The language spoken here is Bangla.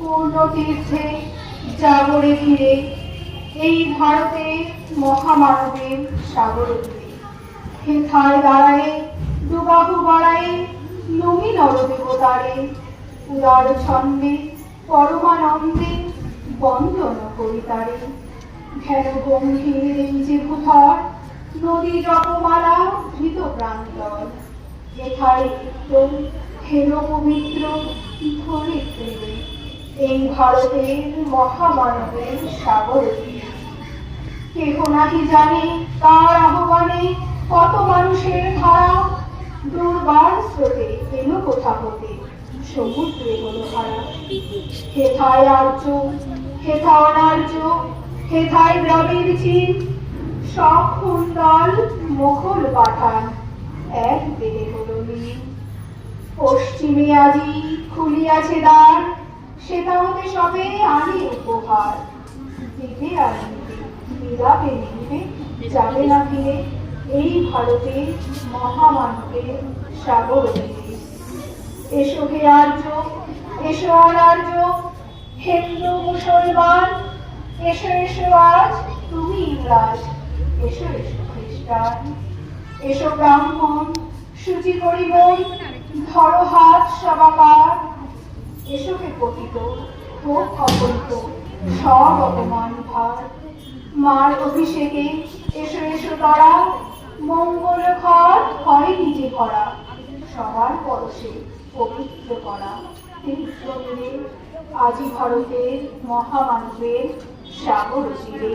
পূর্ণ তীর্থে জাগরে ফিরে এই ভারতের মহামানবের সাগর তীরে হেথায় দাঁড়ায় দুবাহু বাড়ায় নমি নরদেবতারে উদার ছন্দে, পরমানন্দে বন্দন করিতারে ধ্যান গম্ভীর এই যে ভূধর নদী জপমালা ধৃত প্রান্তর। একদম হেন পবিত্র এই ভারতের মহামানবের সাগর। তীর। কেহ নাহি জানে কার আহ্বানে কত মানুষের ধারা। দুর্বার স্রোতে এলো কোথা হতে? সমুদ্রে হলো হারা। হেথায় আর্য হেথা অনার্য, হেথায় গ্রামের চিন সব কুণ্ডল মুঘল পাঠান, এক দেহে হলো পশ্চিমে আজি খুলিয়াছে দ্বার সেটা হতে সবে আনে উপহার। দিবে আর বিলাপে নিবে যাবে না ফিরে। এই ভারতে মহামানবের সাগর। এসো হে আর্য, এসো অনার্য হিন্দু, মুসলমান, এসো এসো আজ, তুমি ইংরাজ, এসো এসো খ্রিস্টান। এসো ব্রাহ্মণ, সূচি করিব, ধরো হাত সবাকার। পতিত হোক অপরিত সব অপমান ভার। মার অভিষেকে এসো এসো তারা, মঙ্গল ঘর হয় নিজে ভরা, সবার পরশে পবিত্র করা। আজি ভারতের মহামানবের সাগর তীরে